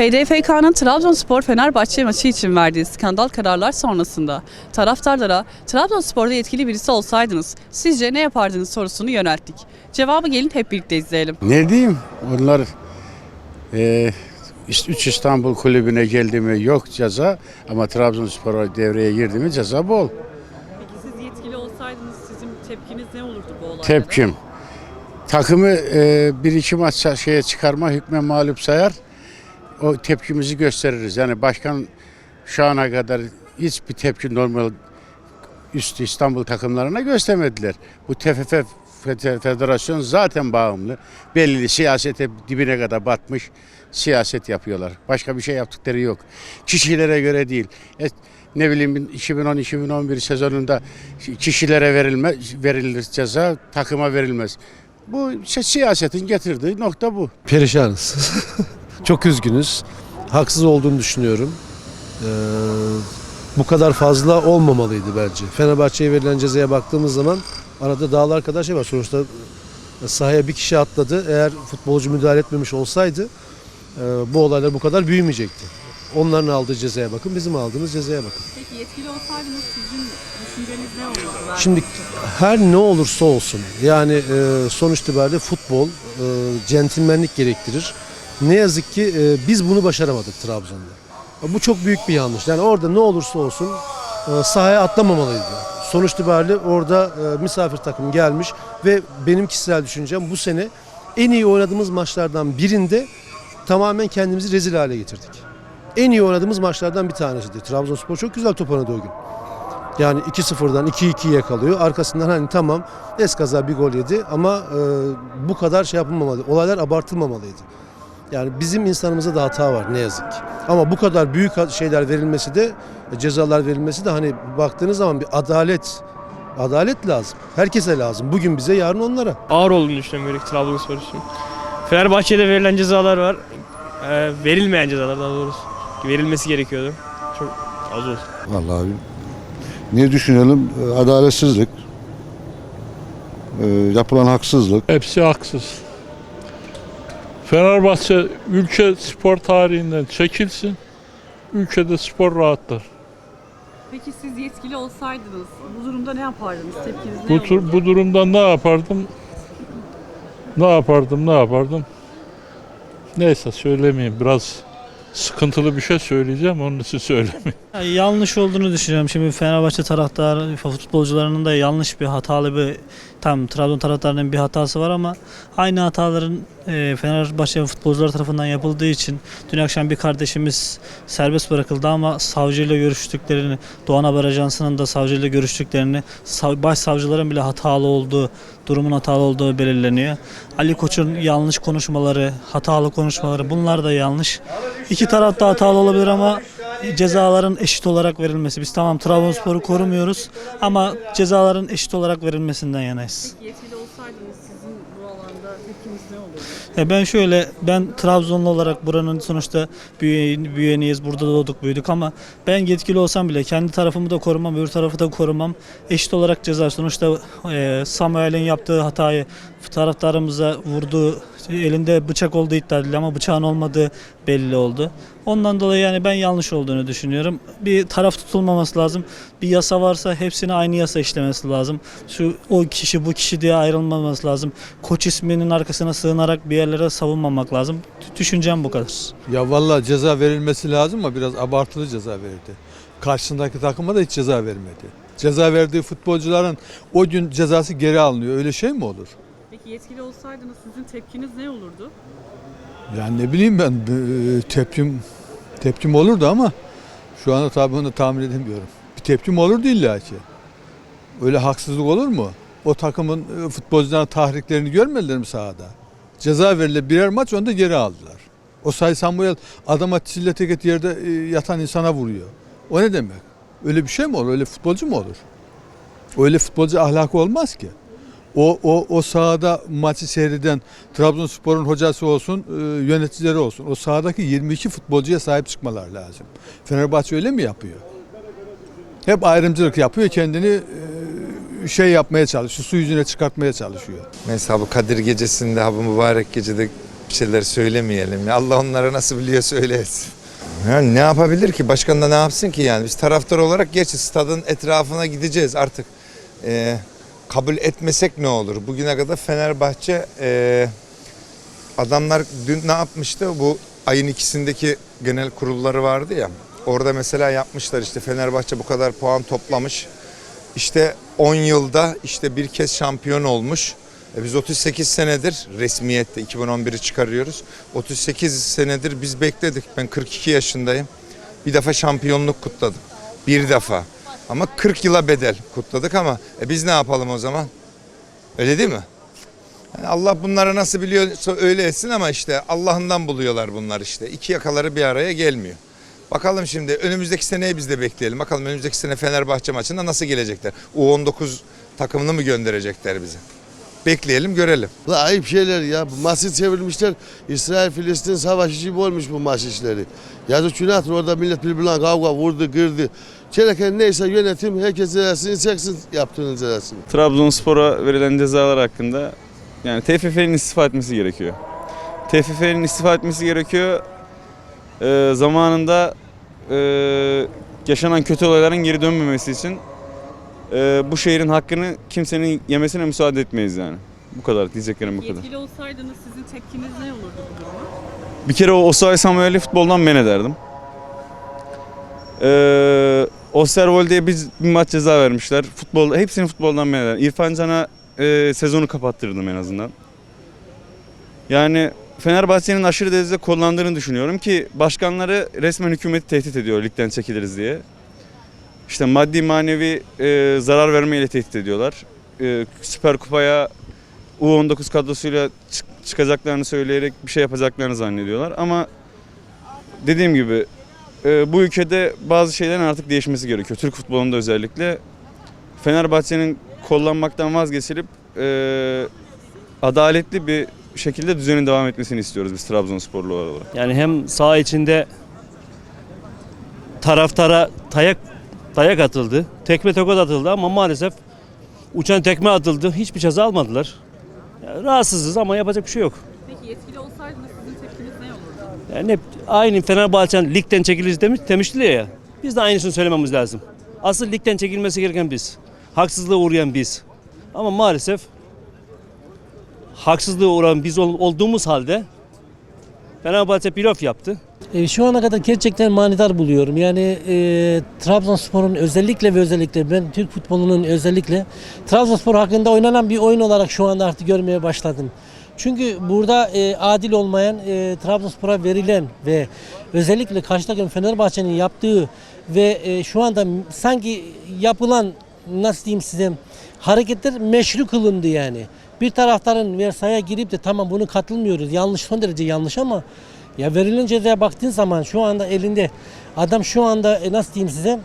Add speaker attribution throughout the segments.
Speaker 1: PDFK'nın Trabzonspor Fenerbahçe maçı için verdiği skandal kararlar sonrasında taraftarlara Trabzonspor'da yetkili birisi olsaydınız sizce ne yapardınız sorusunu yönelttik. Cevabı gelin hep birlikte izleyelim.
Speaker 2: Ne diyeyim? Onlar e, İst- üç İstanbul kulübüne geldi mi yok ceza ama Trabzonspor'a devreye girdi mi ceza bol.
Speaker 1: Peki siz yetkili olsaydınız sizin tepkiniz ne olurdu bu olayda?
Speaker 2: Tepkim. Takımı e, bir iki maç şeye çıkarma hükme mağlup sayar. O tepkimizi gösteririz. Yani başkan şu ana kadar hiçbir tepki normal üst İstanbul takımlarına göstermediler. Bu TFF Fede- Federasyon zaten bağımlı. Belli siyasete dibine kadar batmış siyaset yapıyorlar. Başka bir şey yaptıkları yok. Kişilere göre değil. E, ne bileyim 2010-2011 sezonunda kişilere verilme verilir ceza, takıma verilmez. Bu siyasetin getirdiği nokta bu.
Speaker 3: Perişanız. Çok üzgünüz. Haksız olduğunu düşünüyorum. Ee, bu kadar fazla olmamalıydı bence. Fenerbahçe'ye verilen cezaya baktığımız zaman arada dağlar kadar şey var. Sonuçta sahaya bir kişi atladı. Eğer futbolcu müdahale etmemiş olsaydı e, bu olaylar bu kadar büyümeyecekti. Onların aldığı cezaya bakın, bizim aldığımız cezaya bakın.
Speaker 1: Peki yetkili olsaydınız sizin düşünceniz ne olurdu?
Speaker 3: Şimdi her ne olursa olsun yani e, sonuç itibariyle futbol e, centilmenlik gerektirir. Ne yazık ki e, biz bunu başaramadık Trabzon'da. Bu çok büyük bir yanlış. Yani orada ne olursa olsun e, sahaya atlamamalıydı. Sonuç itibariyle orada e, misafir takım gelmiş ve benim kişisel düşüncem bu sene en iyi oynadığımız maçlardan birinde tamamen kendimizi rezil hale getirdik. En iyi oynadığımız maçlardan bir tanesiydi. Trabzonspor çok güzel top oynadı o gün. Yani 2-0'dan 2-2'ye kalıyor. Arkasından hani tamam eskaza bir gol yedi ama e, bu kadar şey yapılmamalı. Olaylar abartılmamalıydı. Yani bizim insanımızda da hata var ne yazık ki. Ama bu kadar büyük şeyler verilmesi de e, cezalar verilmesi de hani baktığınız zaman bir adalet adalet lazım. Herkese lazım. Bugün bize yarın onlara.
Speaker 4: ağır olduğunu düşünüyorum Trabzonspor için. Fenerbahçe'de verilen cezalar var. Ee, verilmeyen cezalar daha doğrusu. Verilmesi gerekiyordu. Çok az oldu.
Speaker 5: Vallahi abi, ne düşünelim? Ee, Adaletsizlik, ee, yapılan haksızlık.
Speaker 6: Hepsi haksız. Fenerbahçe ülke spor tarihinden çekilsin. Ülkede spor rahatlar.
Speaker 1: Peki siz yetkili olsaydınız bu durumda ne yapardınız? Tepkiniz ne
Speaker 6: Bu,
Speaker 1: olurdu?
Speaker 6: tur, bu durumda ne yapardım? Ne yapardım, ne yapardım? Neyse söylemeyeyim. Biraz sıkıntılı bir şey söyleyeceğim. Onun için söylemeyeyim.
Speaker 7: Ya yanlış olduğunu düşünüyorum. Şimdi Fenerbahçe taraftarı, futbolcularının da yanlış bir hatalı bir tam Trabzon taraftarının bir hatası var ama aynı hataların e, Fenerbahçe futbolcular tarafından yapıldığı için dün akşam bir kardeşimiz serbest bırakıldı ama savcıyla görüştüklerini, Doğan Haber Ajansı'nın da savcıyla görüştüklerini, sav- başsavcıların bile hatalı olduğu, durumun hatalı olduğu belirleniyor. Ali Koç'un yanlış konuşmaları, hatalı konuşmaları bunlar da yanlış. İki taraf da hatalı olabilir ama cezaların eşit olarak verilmesi. Biz tamam Trabzonspor'u korumuyoruz ama cezaların eşit olarak verilmesinden yanayız.
Speaker 1: Yetkili olsaydınız sizin bu alanda tepkiniz ne olurdu?
Speaker 7: Ya ben şöyle ben Trabzonlu olarak buranın sonuçta büyüğü, büyüğeniyiz. Burada doğduk büyüdük ama ben yetkili olsam bile kendi tarafımı da korumam, öbür tarafı da korumam. Eşit olarak ceza sonuçta e, Samuel'in yaptığı hatayı taraftarımıza vurduğu elinde bıçak olduğu iddia edildi ama bıçağın olmadığı belli oldu. Ondan dolayı yani ben yanlış olduğunu düşünüyorum. Bir taraf tutulmaması lazım. Bir yasa varsa hepsine aynı yasa işlemesi lazım. Şu o kişi bu kişi diye ayrılmaması lazım. Koç isminin arkasına sığınarak bir yerlere savunmamak lazım. Düşüncem bu kadar.
Speaker 8: Ya vallahi ceza verilmesi lazım ama biraz abartılı ceza verildi. Karşısındaki takıma da hiç ceza vermedi. Ceza verdiği futbolcuların o gün cezası geri alınıyor. Öyle şey mi olur?
Speaker 1: Peki yetkili olsaydınız sizin tepkiniz ne olurdu?
Speaker 8: Yani ne bileyim ben e, tepkim tepkim olurdu ama şu anda tabii onu tahmin edemiyorum. Bir tepkim olurdu illa ki. Öyle haksızlık olur mu? O takımın e, futbolcuların tahriklerini görmediler mi sahada? Ceza verildi birer maç onu da geri aldılar. O Say Samuel adama çille teket yerde e, yatan insana vuruyor. O ne demek? Öyle bir şey mi olur? Öyle futbolcu mu olur? Öyle futbolcu ahlakı olmaz ki. O, o, o sahada maçı seyreden Trabzonspor'un hocası olsun, e, yöneticileri olsun. O sahadaki 22 futbolcuya sahip çıkmalar lazım. Fenerbahçe öyle mi yapıyor? Hep ayrımcılık yapıyor, kendini e, şey yapmaya çalışıyor, su yüzüne çıkartmaya çalışıyor.
Speaker 9: Mesela bu Kadir gecesinde, bu mübarek gecede bir şeyler söylemeyelim. Allah onlara nasıl biliyor söylesin. Yani ne yapabilir ki? Başkan da ne yapsın ki yani? Biz taraftar olarak geç stadın etrafına gideceğiz artık. Ee, kabul etmesek ne olur? Bugüne kadar Fenerbahçe e, adamlar dün ne yapmıştı? Bu ayın ikisindeki genel kurulları vardı ya. Orada mesela yapmışlar işte Fenerbahçe bu kadar puan toplamış. İşte 10 yılda işte bir kez şampiyon olmuş. E biz 38 senedir resmiyette 2011'i çıkarıyoruz. 38 senedir biz bekledik. Ben 42 yaşındayım. Bir defa şampiyonluk kutladım. Bir defa. Ama 40 yıla bedel kutladık ama e biz ne yapalım o zaman? Öyle değil mi? Yani Allah bunları nasıl biliyorsa öyle etsin ama işte Allah'ından buluyorlar bunlar işte. İki yakaları bir araya gelmiyor. Bakalım şimdi önümüzdeki seneye biz de bekleyelim. Bakalım önümüzdeki sene Fenerbahçe maçında nasıl gelecekler? U19 takımını mı gönderecekler bize? Bekleyelim görelim.
Speaker 10: La ayıp şeyler ya. Bu maçı çevirmişler. İsrail-Filistin savaşı gibi olmuş bu maç işleri. Yazık günahtır orada millet birbirine kavga vurdu, kırdı. Çeleken neyse yönetim herkes cezasını çeksin yaptığının cezasını.
Speaker 11: Trabzonspor'a verilen cezalar hakkında yani TFF'nin istifa etmesi gerekiyor. TFF'nin istifa etmesi gerekiyor. Ee, zamanında e, yaşanan kötü olayların geri dönmemesi için e, bu şehrin hakkını kimsenin yemesine müsaade etmeyiz yani. Bu kadar diyeceklerim bu kadar.
Speaker 1: Yetkili olsaydınız sizin tepkiniz ne olurdu bu duruma?
Speaker 11: Bir kere o Osay Samuel'i futboldan men ederdim. Ee, Osterwolde'ye biz bir maç ceza vermişler. Futbol, hepsini futboldan men ederdim. İrfan Can'a e, sezonu kapattırdım en azından. Yani Fenerbahçe'nin aşırı derecede kullandığını düşünüyorum ki başkanları resmen hükümeti tehdit ediyor ligden çekiliriz diye. İşte maddi manevi e, zarar vermeyle tehdit ediyorlar. E, Süper Kupa'ya U19 kadrosuyla çık- çıkacaklarını söyleyerek bir şey yapacaklarını zannediyorlar. Ama dediğim gibi e, bu ülkede bazı şeylerin artık değişmesi gerekiyor. Türk futbolunda özellikle. Fenerbahçe'nin kollanmaktan vazgeçilip e, adaletli bir şekilde düzenin devam etmesini istiyoruz biz Trabzonsporlu olarak.
Speaker 12: Yani hem saha içinde taraftara dayak dayak atıldı. Tekme tokat atıldı ama maalesef uçan tekme atıldı. Hiçbir ceza almadılar. Yani rahatsızız ama yapacak bir şey yok.
Speaker 1: Peki yetkili olsaydınız sizin tepkiniz ne olurdu?
Speaker 12: Yani hep aynı Fenerbahçe'nin ligden çekiliriz demiş, demişti ya. Biz de aynısını söylememiz lazım. Asıl ligden çekilmesi gereken biz. Haksızlığa uğrayan biz. Ama maalesef haksızlığa uğrayan biz ol- olduğumuz halde Fenerbahçe playoff yaptı.
Speaker 13: E, şu ana kadar gerçekten manidar buluyorum. Yani e, Trabzonspor'un özellikle ve özellikle ben Türk futbolunun özellikle Trabzonspor hakkında oynanan bir oyun olarak şu anda artık görmeye başladım. Çünkü burada e, adil olmayan e, Trabzonspor'a verilen ve özellikle karşı takım Fenerbahçe'nin yaptığı ve e, şu anda sanki yapılan nasıl diyeyim size hareketler meşru kılındı yani. Bir taraftarın versaya girip de tamam bunu katılmıyoruz. Yanlış son derece yanlış ama ya verilen cezaya baktığın zaman şu anda elinde adam şu anda e, nasıl diyeyim size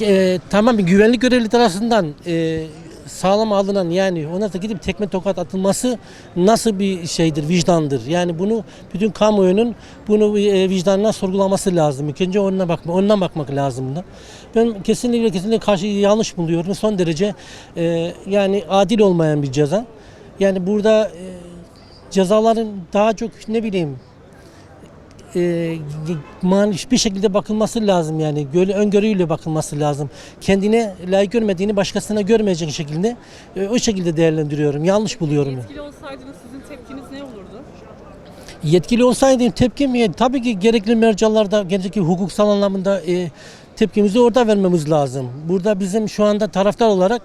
Speaker 13: e, tamam güvenlik görevli tarafından e, sağlam alınan yani ona da gidip tekme tokat atılması nasıl bir şeydir vicdandır. Yani bunu bütün kamuoyunun bunu e, vicdanına sorgulaması lazım. İlk önce onuna bakma, ondan bakmak lazım da. Ben kesinlikle kesinlikle karşı yanlış buluyorum. Son derece e, yani adil olmayan bir ceza. Yani burada e, cezaların daha çok ne bileyim e, man bir şekilde bakılması lazım yani böyle öngörüyle bakılması lazım. Kendine layık görmediğini başkasına görmeyecek şekilde e, o şekilde değerlendiriyorum. Yanlış buluyorum.
Speaker 1: Yetkili olsaydınız sizin tepkiniz ne olurdu?
Speaker 13: Yetkili olsaydım tepkim e, tabii ki gerekli mercalarda gerekli hukuksal anlamında e, tepkimizi orada vermemiz lazım. Burada bizim şu anda taraftar olarak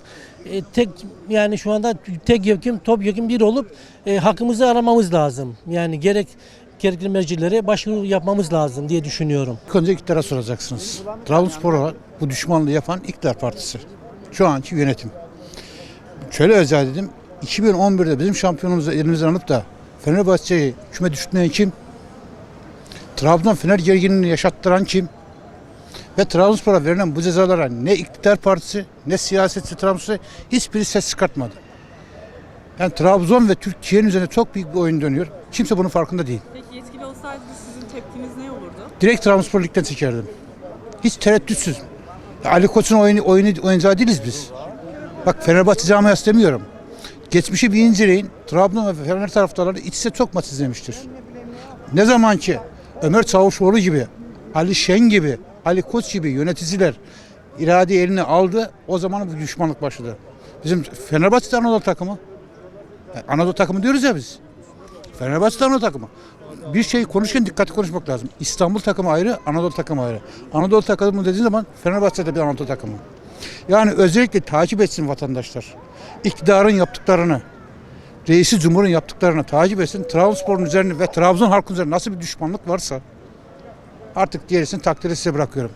Speaker 13: e, tek yani şu anda tek yökim top yökim bir olup e, hakkımızı aramamız lazım. Yani gerek gerekli mercilere başvuru yapmamız lazım diye düşünüyorum.
Speaker 2: İlk önce iktidara soracaksınız. Trabzonspor bu düşmanlığı yapan iktidar partisi. Şu anki yönetim. Şöyle özel dedim. 2011'de bizim şampiyonumuzu elimizden alıp da Fenerbahçe'yi küme düşürtmeyen kim? Trabzon Fener gerginliğini yaşattıran kim? Ve Trabzonspor'a verilen bu cezalara ne iktidar partisi ne siyasetçi Trabzonspor hiçbiri ses çıkartmadı. Yani Trabzon ve Türkiye'nin üzerine çok büyük bir oyun dönüyor. Kimse bunun farkında değil.
Speaker 1: Peki yetkili olsaydınız sizin tepkiniz ne olurdu?
Speaker 2: Direkt Trabzonspor Lig'den çekerdim. Hiç tereddütsüz. Ali Koç'un oyunu, oyunu, oyuncağı değiliz biz. Bak Fenerbahçe camiası demiyorum.
Speaker 14: geçmişi bir inceleyin. Trabzon ve Fener taraftarları iç içe çok maç izlemiştir. Ne zaman ki Ömer Çavuşoğlu gibi, Ali Şen gibi, Ali Koç gibi yöneticiler iradeyi eline aldı, o zaman bu düşmanlık başladı. Bizim Fenerbahçe de Anadolu takımı. Yani Anadolu takımı diyoruz ya biz. Fenerbahçe de Anadolu takımı. Bir şey konuşurken dikkatli konuşmak lazım. İstanbul takımı ayrı, Anadolu takımı ayrı. Anadolu takımı dediğin zaman Fenerbahçe de bir Anadolu takımı. Yani özellikle takip etsin vatandaşlar. İktidarın yaptıklarını, reisi cumhurun yaptıklarını takip etsin. Trabzonspor'un üzerine ve Trabzon halkının üzerine nasıl bir düşmanlık varsa artık gerisini takdiri size bırakıyorum.